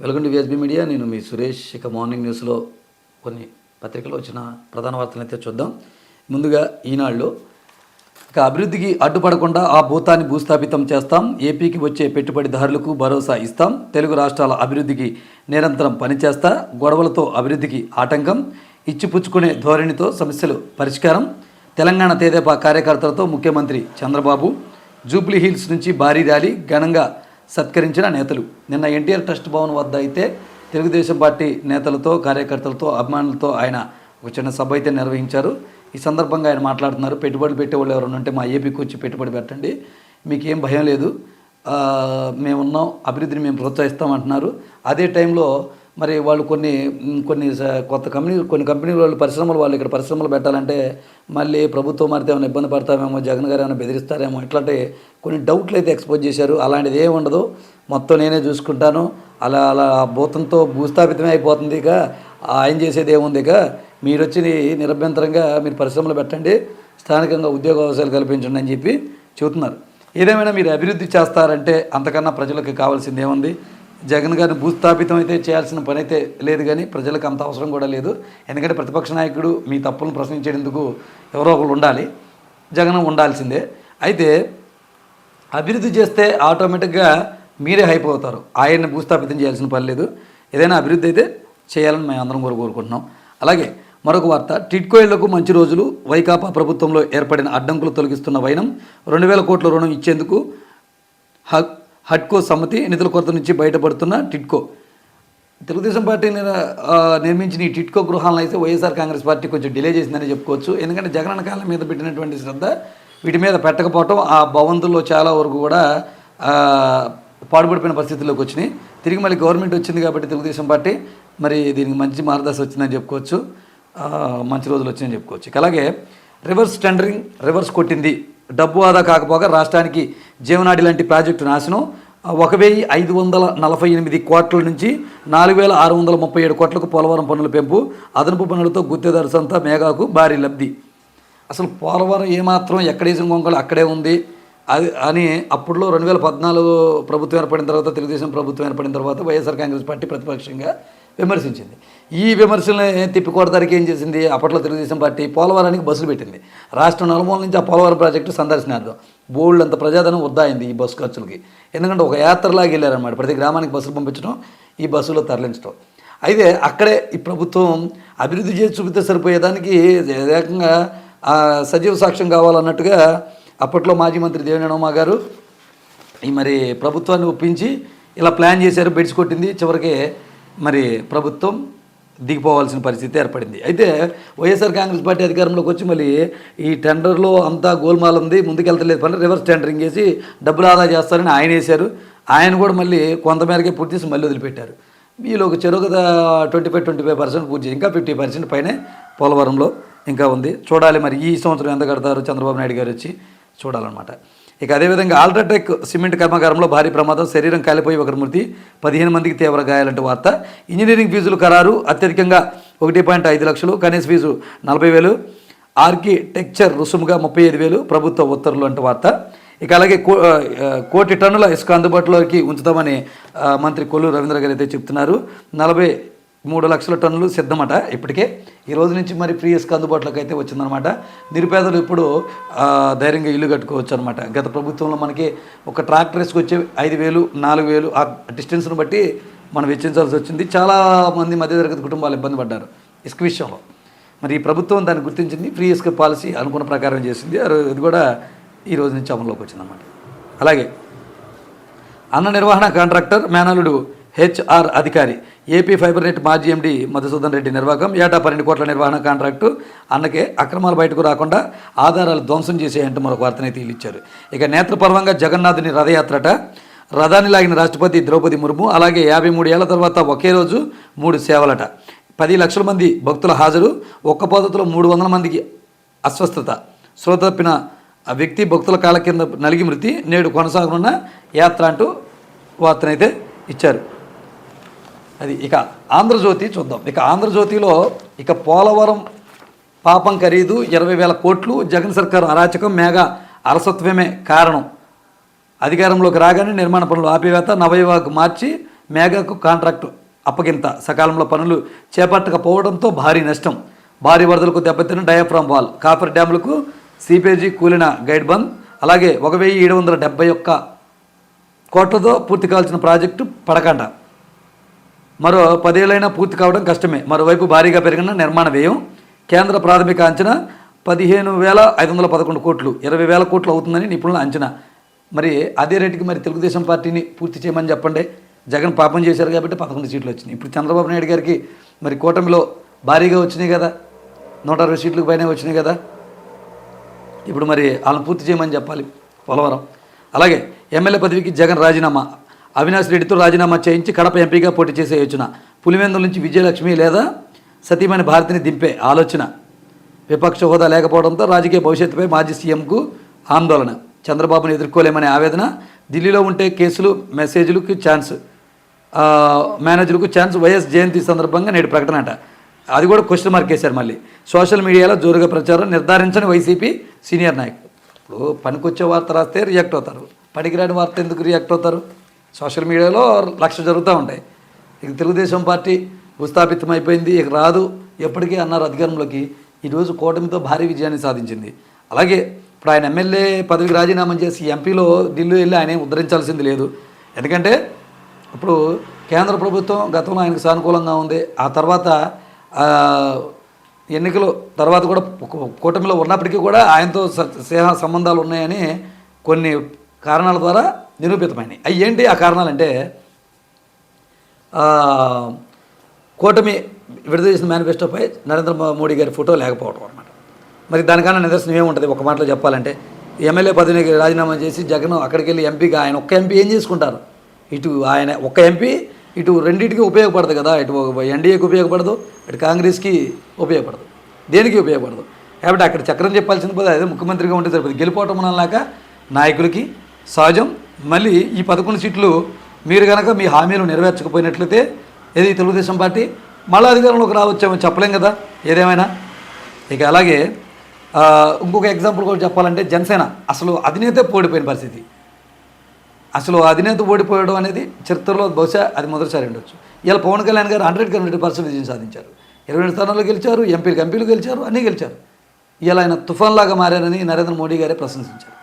వెలుగుండి విఎస్బీ media నేను మీ సురేష్. ఇక morning న్యూస్లో కొన్ని పత్రికలు వచ్చిన ప్రధాన వార్తలు అయితే చూద్దాం. ముందుగా ఈనాళ్ళు ఇక అభివృద్ధికి అడ్డుపడకుండా ఆ భూతాన్ని భూస్థాపితం చేస్తాం. ఏపీకి వచ్చే పెట్టుబడిదారులకు భరోసా ఇస్తాం. తెలుగు రాష్ట్రాల అభివృద్ధికి నిరంతరం పనిచేస్తా గొడవలతో అభివృద్ధికి ఆటంకం ఇచ్చిపుచ్చుకునే ధోరణితో సమస్యలు పరిష్కారం. తెలంగాణ తేదేపా కార్యకర్తలతో ముఖ్యమంత్రి చంద్రబాబు జూబ్లీ హిల్స్ నుంచి భారీ ర్యాలీ ఘనంగా సత్కరించిన నేతలు. నిన్న ఎన్టీఆర్ ట్రస్ట్ భవన్ వద్ద అయితే తెలుగుదేశం పార్టీ నేతలతో కార్యకర్తలతో అభిమానులతో ఆయన ఒక చిన్న సభ అయితే నిర్వహించారు. ఈ సందర్భంగా ఆయన మాట్లాడుతున్నారు. పెట్టుబడులు పెట్టేవాళ్ళు ఎవరైనా ఉంటే మా ఏపీకి వచ్చి పెట్టుబడి పెట్టండి. మీకేం భయం లేదు. మేమున్నాం. అభివృద్ధిని మేము ప్రోత్సహిస్తామంటున్నారు అదే టైంలో మరి వాళ్ళు కొన్ని కొన్ని స- కొత్త కంపెనీ కొన్ని కంపెనీల వాళ్ళు పరిశ్రమలు వాళ్ళు ఇక్కడ పరిశ్రమలు పెట్టాలంటే మళ్ళీ ప్రభుత్వం మారితే ఏమైనా ఇబ్బంది పడతామేమో జగన్ గారు ఏమైనా బెదిరిస్తారేమో ఇట్లాంటి కొన్ని డౌట్లు అయితే ఎక్స్పోజ్ చేశారు. అలాంటిది ఏమి ఉండదు. మొత్తం నేనే చూసుకుంటాను. అలా అలా ఆ భూతంతో భూస్థాపితమే అయిపోతుంది ఇక. ఆయన చేసేది ఏముంది ఇక. మీరు వచ్చి నిరభ్యంతరంగా మీరు పరిశ్రమలు పెట్టండి. స్థానికంగా ఉద్యోగ అవకాశాలు కల్పించండి అని చెప్పి చెబుతున్నారు. ఏదేమైనా మీరు అభివృద్ధి చేస్తారంటే అంతకన్నా ప్రజలకు కావాల్సింది ఏముంది? జగన్ గారిని భూస్థాపితం అయితే చేయాల్సిన పని అయితే లేదు కానీ ప్రజలకు అంత అవసరం కూడా లేదు. ఎందుకంటే ప్రతిపక్ష నాయకుడు మీ తప్పులను ప్రశ్నించేందుకు ఎవరో ఒకరు ఉండాలి. జగన్ ఉండాల్సిందే. అయితే అభివృద్ధి చేస్తే ఆటోమేటిక్గా మీరే హైప్ అవుతారు. ఆయన్ని భూస్థాపితం చేయాల్సిన పని లేదు. ఏదైనా అభివృద్ధి అయితే చేయాలని మేము అందరం కూడా కోరుకుంటున్నాం. అలాగే మరొక వార్త టిట్కోయిళ్ళకు మంచి రోజులు. వైకాపా ప్రభుత్వంలో ఏర్పడిన అడ్డంకులు తొలగిస్తున్న వైనం. రెండు వేల కోట్ల రుణం ఇచ్చేందుకు హ- హడ్కో సమితి నిధుల కొరత నుంచి బయటపడుతున్న టిట్కో. తెలుగుదేశం పార్టీ నిర్మించిన ఈ టిట్కో గృహాలను అయితే వైఎస్ఆర్ కాంగ్రెస్ పార్టీ కొంచెం డిలే చేసిందని చెప్పుకోవచ్చు. ఎందుకంటే జగనన్న కాలం మీద పెట్టినటువంటి శ్రద్ధ వీటి మీద పెట్టకపోవటం ఆ భవంతుల్లో చాలా వరకు కూడా పాడుపడిపోయిన పరిస్థితుల్లోకి వచ్చినాయి. తిరిగి మళ్ళీ గవర్నమెంట్ వచ్చింది కాబట్టి తెలుగుదేశం పార్టీ మరి దీనికి మంచి మార్గదర్శి వచ్చిందని చెప్పుకోవచ్చు. మంచి రోజులు వచ్చిందని చెప్పుకోవచ్చు. అలాగే రివర్స్ టెండరింగ్ రివర్స్ కొట్టింది డబ్బు ఆదా కాకపోగా రాష్ట్రానికి జీవనాడి లాంటి ప్రాజెక్టు నాశనం. ఒక వెయ్యి ఐదు వందల నలభై ఎనిమిది కోట్ల నుంచి నాలుగు వేల ఆరు వందల ముప్పై ఏడు కోట్లకు పోలవరం పనుల పెంపు అదనపు పనులతో గుత్తేదారు సంత మేఘాకు భారీ లబ్ధి. అసలు పోలవరం ఏమాత్రం ఎక్కడేసిన గొంగళ అక్కడే ఉంది? అది అని అప్పుడులో రెండు వేల పద్నాలుగు ప్రభుత్వం ఏర్పడిన తర్వాత తెలుగుదేశం ప్రభుత్వం ఏర్పడిన తర్వాత వైఎస్ఆర్ కాంగ్రెస్ పార్టీ ప్రతిపక్షంగా విమర్శించింది. ఈ విమర్శలను తిప్పికొడతానికి ఏం చేసింది? అప్పట్లో తెలుగుదేశం పార్టీ పోలవరానికి బస్సులు పెట్టింది. రాష్ట్రం నలుమూల నుంచి ఆ పోలవరం ప్రాజెక్టు సందర్శనార్థం. బోల్డ్ అంత ప్రజాధనం వద్దాయింది ఈ బస్సు ఖర్చులకి. ఎందుకంటే ఒక యాత్రలాగా వెళ్ళారనమాట ప్రతి గ్రామానికి బస్సులు పంపించడం ఈ బస్సులో తరలించడం. అయితే అక్కడే ఈ ప్రభుత్వం అభివృద్ధి చేసి చూపితే సరిపోయేదానికి ఏకంగా సజీవ సాక్ష్యం కావాలన్నట్టుగా అప్పట్లో మాజీ మంత్రి దేవినేని ఉమా గారు ఈ మరి ప్రభుత్వాన్ని ఒప్పించి ఇలా ప్లాన్ చేశారు బెడ్స్ కొట్టింది. చివరికి మరి ప్రభుత్వం దిగిపోవాల్సిన పరిస్థితి ఏర్పడింది. అయితే వైఎస్ఆర్ కాంగ్రెస్ పార్టీ అధికారంలోకి వచ్చి మళ్ళీ ఈ టెండర్లో అంతా గోల్మాల్ ఉంది ముందుకెళ్తలేదు పని రివర్స్ టెండరింగ్ చేసి డబ్బులు ఆదా చేస్తారని ఆయన వేశారు. ఆయన కూడా మళ్ళీ కొంతమేరకే పూర్తి చేసి మళ్ళీ వదిలిపెట్టారు. వీళ్ళు ఒక చెరువు కదా twenty five twenty five percent పూర్తి ఇంకా ఫిఫ్టీ పర్సెంట్ పైనే పోలవరంలో ఇంకా ఉంది. చూడాలి మరి ఈ సంవత్సరం ఎంత కడతారు చంద్రబాబు నాయుడు గారు వచ్చి చూడాలన్నమాట. ఇక అదేవిధంగా ఆల్ట్రాటెక్ సిమెంట్ కర్మాగారంలో భారీ ప్రమాదం శరీరం కాలిపోయి ఒకరి మృతి పదిహేను మందికి తీవ్ర గాయాలంటే వార్త. ఇంజనీరింగ్ ఫీజులు ఖరారు అత్యధికంగా ఒకటి పాయింట్ ఐదు లక్షలు కనీస ఫీజు నలభై వేలు ఆర్కిటెక్చర్ రుసుముగా ముప్పై ఐదు వేలు ప్రభుత్వ ఉత్తర్వులు అంటే వార్త. ఇక అలాగే కో కోటి టన్నుల ఇసుక అందుబాటులోకి ఉంచుతామని మంత్రి కొల్లు రవీంద్ర గారు అయితే చెప్తున్నారు. నలభై మూడు లక్షల టన్నులు సిద్ధమట ఇప్పటికే. ఈ రోజు నుంచి మరి ఫ్రీ ఇసుక అందుబాటులోకి అయితే వచ్చిందనమాట నిరుపేదలు ఇప్పుడు ధైర్యంగా ఇల్లు కట్టుకోవచ్చు అనమాట గత ప్రభుత్వంలో మనకి ఒక ట్రాక్టర్ ఇసుక వచ్చే ఐదు వేలు నాలుగు వేలు ఆ డిస్టెన్స్ను బట్టి మనం వెచ్చించాల్సి వచ్చింది. చాలా మంది మధ్యతరగతి కుటుంబాలు ఇబ్బంది పడ్డారు ఇసుక విషయంలో. మరి ఈ ప్రభుత్వం దాన్ని గుర్తించింది ఫ్రీ ఇసుక పాలసీ అనుకున్న ప్రకారం చేసింది. ఆ ఇది కూడా ఈ రోజు నుంచి అమల్లోకి వచ్చిందన్నమాట. అలాగే అన్న నిర్వహణ కాంట్రాక్టర్ మేనలుడు హెచ్ఆర్ అధికారి ఏపీ ఫైబర్ నెట్ మాజీ ఎండి మధుసూదన్ రెడ్డి నిర్వాహకం ఏటా పన్నెండు కోట్ల నిర్వహణ కాంట్రాక్టు అన్నకే అక్రమాలు బయటకు రాకుండా ఆధారాలు ధ్వంసం చేసేయంటూ మరొక వార్తనైతే ఇచ్చారు ఇక నేత్రపర్వంగా జగన్నాథుని రథయాత్రట రథాన్ని లాగిన రాష్ట్రపతి ద్రౌపది ముర్ము అలాగే యాభై మూడు ఏళ్ళ తర్వాత ఒకే రోజు మూడు సేవలట. పది లక్షల మంది భక్తుల హాజరు ఒక్క పద్ధతిలో మూడు వందల మందికి అస్వస్థత. శ్రోత తప్పిన వ్యక్తి భక్తుల కాళ్ళ కింద నలిగి మృతి నేడు కొనసాగనున్న యాత్ర అంటూ వార్తనైతే ఇచ్చారు. అది ఇక ఆంధ్రజ్యోతి చూద్దాం. ఇక ఆంధ్రజ్యోతిలో ఇక పోలవరం పాపం ఖరీదు ఇరవై వేల కోట్లు జగన్ సర్కారు అరాచకం మేఘ అరసత్వమే కారణం. అధికారంలోకి రాగానే నిర్మాణ పనులు ఆపివేత నవయువాకు మార్చి మేఘాకు కాంట్రాక్టు అప్పగింత. సకాలంలో పనులు చేపట్టకపోవడంతో భారీ నష్టం. భారీ వరదలకు దెబ్బతిన డయాఫ్రామ్ వాల్ కాఫర్ డ్యాములకు సీపేజీ కూలిన గైడ్ బంద్ అలాగే ఒక వెయ్యి ఏడు వందల డెబ్బై ఒక్క కోట్లతో పూర్తి కావాల్సిన ప్రాజెక్టు పడకండ. మరో పదేళ్ళైనా పూర్తి కావడం కష్టమే. మరోవైపు భారీగా పెరిగిన నిర్మాణ వ్యయం కేంద్ర ప్రాథమిక అంచనా పదిహేను వేల ఐదు వందల పదకొండు కోట్లు ఇరవై వేల కోట్లు అవుతుందని నిపుణుల అంచనా. మరి అదే రేటుకి మరి తెలుగుదేశం పార్టీని పూర్తి చేయమని చెప్పండి. జగన్ పాపం చేశారు కాబట్టి పదకొండు సీట్లు వచ్చినాయి. ఇప్పుడు చంద్రబాబు నాయుడు గారికి మరి కూటమిలో భారీగా వచ్చినాయి కదా. నూట అరవై సీట్లకు పైన వచ్చినాయి కదా. ఇప్పుడు మరి వాళ్ళని పూర్తి చేయమని చెప్పాలి. పోలవరం. అలాగే ఎమ్మెల్యే పదవికి జగన్ రాజీనామా. అవినాష్ రెడ్డితో రాజీనామా చేయించి కడప ఎంపీగా పోటీ చేసే యోచన. పులివెందుల నుంచి విజయలక్ష్మి లేదా సతీమణి భారతిని దింపే ఆలోచన. విపక్ష హోదా లేకపోవడంతో రాజకీయ భవిష్యత్తుపై మాజీ సీఎంకు ఆందోళన. చంద్రబాబును ఎదుర్కోలేమనే ఆవేదన. ఢిల్లీలో ఉంటే కేసులు మెసేజ్లకు ఛాన్స్. మేనేజర్లకు ఛాన్స్. వైఎస్ జయంతి సందర్భంగా నేడు ప్రకటన అట. అది కూడా క్వశ్చన్ మార్క్ వేశారు మళ్ళీ. సోషల్ మీడియాలో జోరుగా ప్రచారం నిర్ధారించని వైసీపీ సీనియర్ నాయకులు. ఇప్పుడు పనికొచ్చే వార్త రాస్తే రియాక్ట్ అవుతారు. పనికిరాని వార్త ఎందుకు రియాక్ట్ అవుతారు? సోషల్ మీడియాలో లక్ష జరుగుతూ ఉంటాయి ఇక తెలుగుదేశం పార్టీ భూస్థాపితం అయిపోయింది ఇక రాదు. ఎప్పటికీ అన్నారు అధికారంలోకి. ఈరోజు కూటమితో భారీ విజయాన్ని సాధించింది. అలాగే ఇప్పుడు ఆయన ఎమ్మెల్యే పదవికి రాజీనామా చేసి ఎంపీలో ఢిల్లీ వెళ్ళి ఆయన ఉద్ధరించాల్సింది లేదు. ఎందుకంటే ఇప్పుడు కేంద్ర ప్రభుత్వం గతంలో ఆయనకు సానుకూలంగా ఉంది. ఆ తర్వాత ఎన్నికలు తర్వాత కూడా కూటమిలో ఉన్నప్పటికీ కూడా ఆయనతో స్నేహ సంబంధాలు ఉన్నాయని కొన్ని కారణాల ద్వారా నిరూపితమైనవి. అవి ఏంటి? ఆ కారణాలంటే కూటమి విడుదల చేసిన మేనిఫెస్టోపై నరేంద్ర మోడీ గారి ఫోటో లేకపోవడం అనమాట మరి దానికన్నా నిదర్శనం ఏముంటుంది? ఒక మాటలో చెప్పాలంటే ఎమ్మెల్యే పదవికి రాజీనామా చేసి జగన్ అక్కడికి వెళ్ళి ఎంపీగా ఆయన ఒక్క ఎంపీ ఏం చేసుకుంటారు? ఇటు ఆయన ఒక్క ఎంపీ ఇటు రెండింటికి ఉపయోగపడదు కదా? ఇటు ఎన్డీఏకి ఉపయోగపడదు ఇటు కాంగ్రెస్కి ఉపయోగపడదు. దేనికి ఉపయోగపడదు? కాబట్టి అక్కడ చక్రం చెప్పాల్సిన పోతే అదే ముఖ్యమంత్రిగా ఉంటే సరిపోతుంది గెలిపోవటం అనలాక నాయకులకి సహజం మళ్ళీ ఈ పదకొండు సీట్లు మీరు కనుక మీ హామీలు నెరవేర్చకపోయినట్లయితే ఏది తెలుగుదేశం పార్టీ? మళ్ళీ అధికారంలోకి రావచ్చామని చెప్పలేం కదా ఏదేమైనా? ఇక అలాగే ఇంకొక ఎగ్జాంపుల్ కూడా చెప్పాలంటే జనసేన అసలు అధినేత ఓడిపోయిన పరిస్థితి. అసలు అధినేత ఓడిపోవడం అనేది చరిత్రలో బహుశా అది మొదటిసారి ఉండొచ్చు. ఇలా పవన్ కళ్యాణ్ గారు హండ్రెడ్కి హండ్రెడ్ పర్సెంట్ విజయం సాధించారు. ఇరవై రెండు స్థానాల్లో గెలిచారు ఎంపీలకు ఎంపీలు గెలిచారు అన్నీ గెలిచారు. ఇలా ఆయన తుఫాన్లాగా మారారని నరేంద్ర మోడీ గారే ప్రశంసించారు.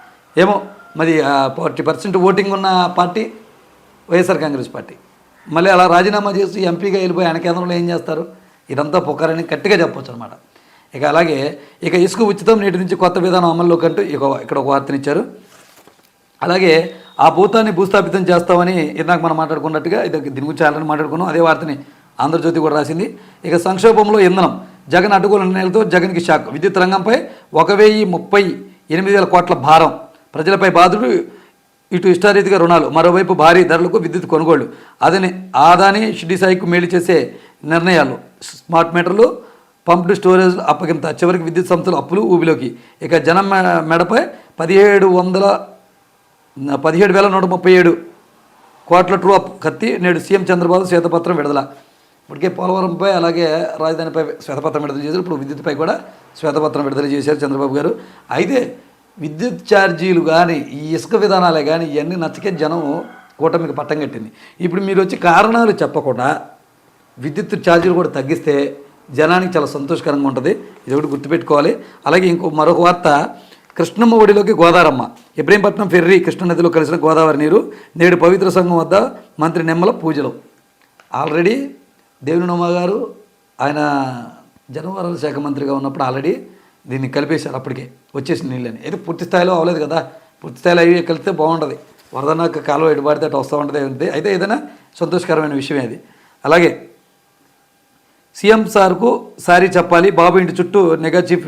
ఏమో మరి ఫార్టీ పర్సెంట్ ఓటింగ్ ఉన్న పార్టీ వైఎస్ఆర్ కాంగ్రెస్ పార్టీ. మళ్ళీ అలా రాజీనామా చేసి ఎంపీగా వెళ్ళిపోయి ఆయన కేంద్రంలో ఏం చేస్తారు? ఇదంతా పొక్కరని గట్టిగా చెప్పొచ్చు అనమాట ఇక అలాగే ఇక ఇసుక ఉచితం నేటి నుంచి కొత్త విధానం అమల్లోకి అంటూ ఇక ఇక్కడ ఒక వార్తనిచ్చారు. అలాగే ఆ భూతాన్ని భూస్థాపితం చేస్తామని ఇందాక మనం మాట్లాడుకున్నట్టుగా ఇది దీని గురించి ఆల్రెడీ మాట్లాడుకున్నాం. అదే వార్తని ఆంధ్రజ్యోతి కూడా రాసింది. ఇక సంక్షోభంలో ఇంధనం జగన్ అడ్డుకోల నిర్ణయాలతో జగన్కి షాక్. విద్యుత్ రంగంపై ఒక వెయ్యి ముప్పై ఎనిమిది వేల కోట్ల భారం. ప్రజలపై బాధుడు ఇటు ఇష్టారీతిగా రుణాలు మరోవైపు భారీ ధరలకు విద్యుత్ కొనుగోళ్ళు అదని ఆదాని షిడ్డి సాయికు మేలు చేసే నిర్ణయాలు. స్మార్ట్ మీటర్లు పంప్డ్ స్టోరేజ్ అప్పగింత. చివరికి విద్యుత్ సంస్థలు అప్పులు ఊబిలోకి. ఇక జనం మెడపై పదిహేడు వందల పదిహేడు వేల నూట ముప్పై ఏడు కోట్ల ట్రూ అప్ కత్తి నేడు సీఎం చంద్రబాబు శ్వేతపత్రం విడుదల. ఇప్పటికే పోలవరంపై అలాగే రాజధానిపై శ్వేతపత్రం విడుదల చేశారు. ఇప్పుడు విద్యుత్పై కూడా శ్వేతపత్రం విడుదల చేశారు చంద్రబాబు గారు. అయితే విద్యుత్ ఛార్జీలు కానీ ఈ ఇసుక విధానాలే కానీ ఇవన్నీ నచ్చకే జనం కూటమికి పట్టం కట్టింది. ఇప్పుడు మీరు వచ్చి కారణాలు చెప్పకుండా విద్యుత్ ఛార్జీలు కూడా తగ్గిస్తే జనానికి చాలా సంతోషకరంగా ఉంటుంది. ఇది ఒకటి గుర్తుపెట్టుకోవాలి. అలాగే ఇంకో మరొక వార్త కృష్ణమ్మ ఒడిలోకి గోదావరమ్మ. ఇబ్రహీంపట్నం ఫెర్రీ కృష్ణనదిలో కలిసిన గోదావరి నీరు నేడు పవిత్ర సంఘం వద్ద మంత్రి నిమ్మల పూజలు. ఆల్రెడీ దేవునినమ్మ గారు ఆయన జనవరాల శాఖ మంత్రిగా ఉన్నప్పుడు ఆల్రెడీ దీన్ని కలిపేశారు అప్పటికే. వచ్చేసిన నీళ్ళని. అయితే పూర్తి స్థాయిలో అవ్వలేదు కదా. పూర్తి స్థాయిలో అవి కలిస్తే బాగుంటుంది. వరదనాక కాలువ ఎడబడితే అటు వస్తూ ఉంటుంది అంతే. అయితే ఏదైనా సంతోషకరమైన విషయమే అది. అలాగే సీఎం సార్కు సారీ చెప్పాలి. బాబు ఇంటి చుట్టూ నెగా చీఫ్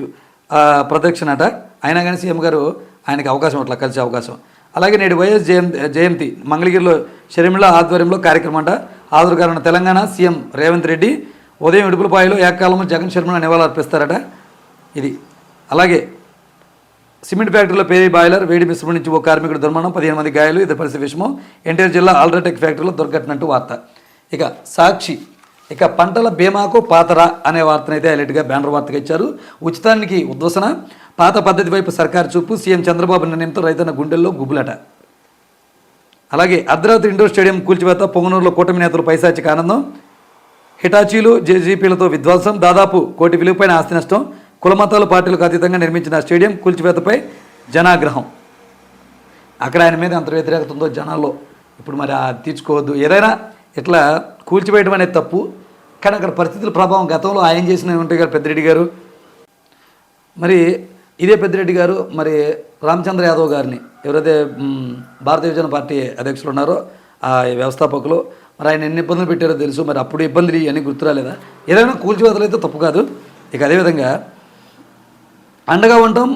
ప్రదక్షిణ అట అయినా కానీ సీఎం గారు ఆయనకి అవకాశం అట్లా కలిసే అవకాశం. అలాగే నేడు వైఎస్ జయంతి జయంతి మంగళగిరిలో షర్మిల ఆధ్వర్యంలో కార్యక్రమం అంట. హాజరుగారున్న తెలంగాణ సీఎం రేవంత్ రెడ్డి ఉదయం ఇడుపులపాయలో ఏకాలంలో జగన్ షర్మిళ నివాళులు అర్పిస్తారట ఇది. అలాగే సిమెంట్ ఫ్యాక్టరీలో పేరీ బాయిలర్ వేడి మిశ్రమం నుంచి ఓ కార్మికుడు దుర్మరణం పదిహేను మంది గాయాలు ఇద్దరు పరిస్థితి విషయం ఎన్టీఆర్ జిల్లా ఆల్ట్రాటెక్ ఫ్యాక్టరీలో దొరకట్టినట్టు వార్త. ఇక సాక్షి ఇక పంటల బీమాకు పాతరా అనే వార్తనైతే హైలైట్గా బ్యానర్ వార్తగా ఇచ్చారు. ఉచితానికి ఉద్వసన. పాత పద్ధతి వైపు సర్కారు చూపు సీఎం చంద్రబాబు నిర్ణయంతో రైతన్న గుండెల్లో గుబులట. అలాగే అర్ధరాత్రి ఇండోర్ స్టేడియం కూల్చివేత పొంగనూరులో కూటమి నేతలు పైశాచిక ఆనందం. హిటాచీలు జేజీపీలతో విధ్వంసం దాదాపు కోటి విలువపైన ఆస్తి నష్టం. కులమతాల పార్టీలకు అతీతంగా నిర్మించిన స్టేడియం కూల్చివేతపై జనాగ్రహం. అక్కడ ఆయన మీద అంత వ్యతిరేకత ఉందో జనాల్లో ఇప్పుడు మరి ఆ తీర్చుకోవద్దు. ఏదైనా ఇట్లా కూల్చివేయడం అనేది తప్పు. కానీ అక్కడ పరిస్థితుల ప్రభావం గతంలో ఆయన చేసిన ఉంటాయి గారు పెద్దిరెడ్డి గారు. మరి ఇదే పెద్దిరెడ్డి గారు మరి రామచంద్ర యాదవ్ గారిని ఎవరైతే భారతీయ జన పార్టీ అధ్యక్షులు ఉన్నారో ఆ వ్యవస్థాపకులు మరి ఆయన ఎన్ని ఇబ్బందులు పెట్టారో తెలుసు. మరి అప్పుడు ఇబ్బందులు ఇవన్నీ గుర్తురాలేదా? ఏదైనా కూల్చివేతలైతే తప్పు కాదు. ఇక అదేవిధంగా అండగా ఉండటం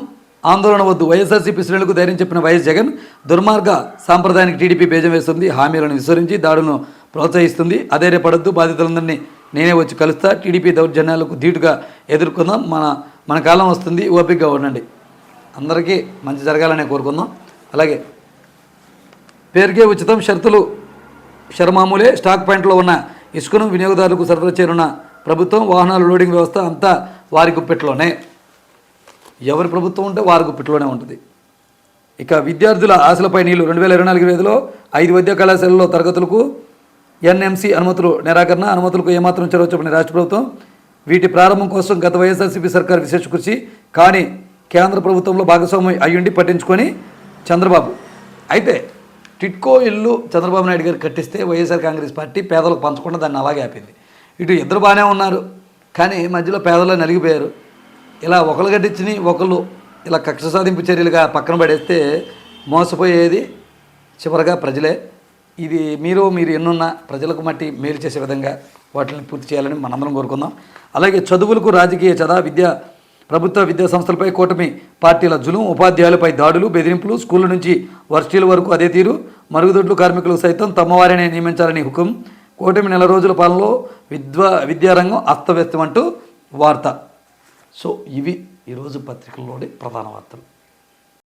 ఆందోళన వద్దు. వైఎస్ఆర్సీపీ శ్రేణులకు ధైర్యం చెప్పిన వైఎస్ జగన్ దుర్మార్గ సాంప్రదాయానికి టీడీపీ బేజం వేస్తుంది. హామీలను విస్మరించి దాడులను ప్రోత్సహిస్తుంది. అధైర్యపడద్దు. బాధితులందరినీ నేనే వచ్చి కలుస్తా. టీడీపీ దౌర్జన్యాలకు ధీటుగా ఎదుర్కొందాం. మన మన కాలం వస్తుంది. ఓపికగా ఉండండి. అందరికీ మంచి జరగాలనే కోరుకుందాం. అలాగే పేరుకే ఉచితం షరతులు షరమామూలే. స్టాక్ పాయింట్లో ఉన్న ఇసుకను వినియోగదారులకు సరఫరా చేయనున్న ప్రభుత్వం వాహనాల లోడింగ్ వ్యవస్థ అంతా వారి గుప్పెట్లోనే. ఎవరి ప్రభుత్వం ఉంటే వారి గుప్పిట్లోనే ఉంటుంది. ఇక విద్యార్థుల ఆశలపై నీళ్ళు రెండు వేల ఇరవై నాలుగు వేదిలో ఐదు వైద్య కళాశాలలో తరగతులకు ఎన్ఎంసీ అనుమతులు నిరాకరణ అనుమతులకు ఏమాత్రం చొరవ చెప్పిన రాష్ట్ర ప్రభుత్వం వీటి ప్రారంభం కోసం గత వైఎస్ఆర్సీపీ సర్కార్ విశేష కృషి కానీ కేంద్ర ప్రభుత్వంలో భాగస్వామ్యం అయ్యుండి పట్టించుకొని చంద్రబాబు. అయితే టిట్కో ఇల్లు చంద్రబాబు నాయుడు గారు కట్టిస్తే వైఎస్ఆర్ కాంగ్రెస్ పార్టీ పేదలకు పంచకుండా దాన్ని అలాగే ఆపింది. ఇటు ఇద్దరు బాగానే ఉన్నారు కానీ మధ్యలో పేదలు నలిగిపోయారు. ఇలా ఒకరు గడ్డించిని ఒకళ్ళు ఇలా కక్ష సాధింపు చర్యలుగా పక్కన పడేస్తే మోసపోయేది చివరగా ప్రజలే. ఇది మీరు మీరు ఎన్నున్న ప్రజలకు మట్టి మేలు చేసే విధంగా వాటిని పూర్తి చేయాలని మనందరం కోరుకుందాం. అలాగే చదువులకు రాజకీయ చదా విద్య ప్రభుత్వ విద్యా సంస్థలపై కూటమి పార్టీల జులుం ఉపాధ్యాయులపై దాడులు బెదిరింపులు స్కూళ్ళ నుంచి వర్సిటీల వరకు అదే తీరు. మరుగుదొడ్లు కార్మికులు సైతం తమవారినే నియమించాలని హుకుం. కూటమి నెల రోజుల పాలనలో విద్వా విద్యారంగం అస్తవ్యస్తం అంటూ వార్త. సో ఇవి ఈరోజు పత్రికల్లోని ప్రధాన వార్తలు.